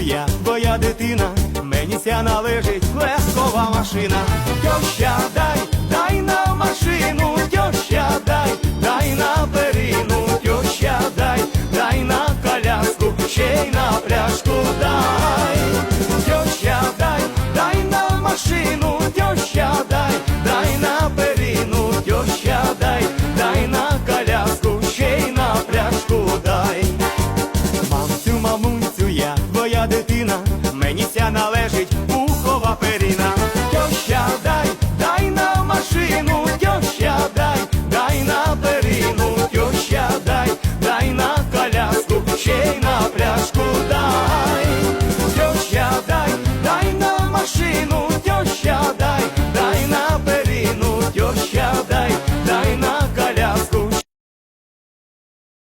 я, бо я дитина, мені ся належить легкова машина. Тьоща, дай,